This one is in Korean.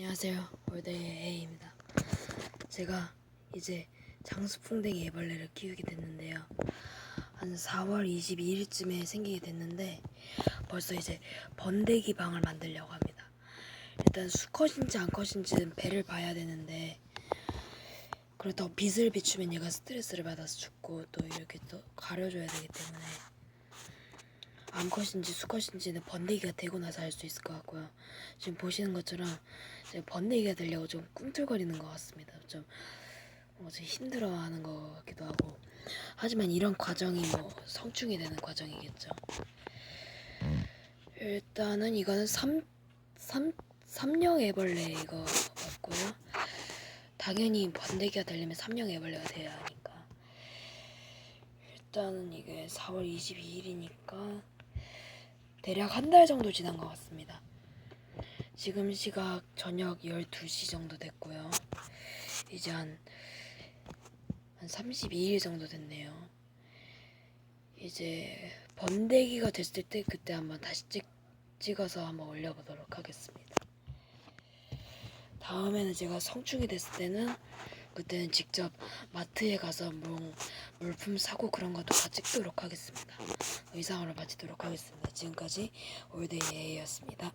안녕하세요. 올데이 A입니다. 제가 이제 장수풍뎅이 애벌레를 키우게 됐는데요. 한 4월 22일쯤에 생기게 됐는데 벌써 이제 번데기 방을 만들려고 합니다. 일단 수컷인지 암컷인지는 배를 봐야 되는데 그렇다고 빛을 비추면 얘가 스트레스를 받아서 죽고 또 이렇게 또 가려줘야 되기 때문에 암컷인지 수컷인지는 번데기가 되고 나서 알 수 있을 것 같고요. 지금 보시는 것처럼 제가 번데기가 되려고 좀 꿈틀거리는 것 같습니다. 좀, 어, 좀 힘들어하는 것 같기도 하고. 하지만 이런 과정이 뭐 성충이 되는 과정이겠죠. 일단은 이거는 삼, 삼, 삼령 애벌레 이거 맞고요. 당연히 번데기가 되려면 삼령 애벌레가 돼야 하니까. 일단은 이게 4월 22일이니까 대략 한 달 정도 지난 것 같습니다. 지금 시각 저녁 12시 정도 됐고요. 이제 한, 한 32일 정도 됐네요. 이제 번데기가 됐을 때 그때 한번 다시 찍, 찍어서 한번 올려보도록 하겠습니다. 다음에는 제가 성충이 됐을 때는 그때는 직접 마트에 가서 뭐 물품 사고 그런 것도 다 찍도록 하겠습니다. 의상으로 마치도록 하겠습니다. 지금까지 올데이 A였습니다.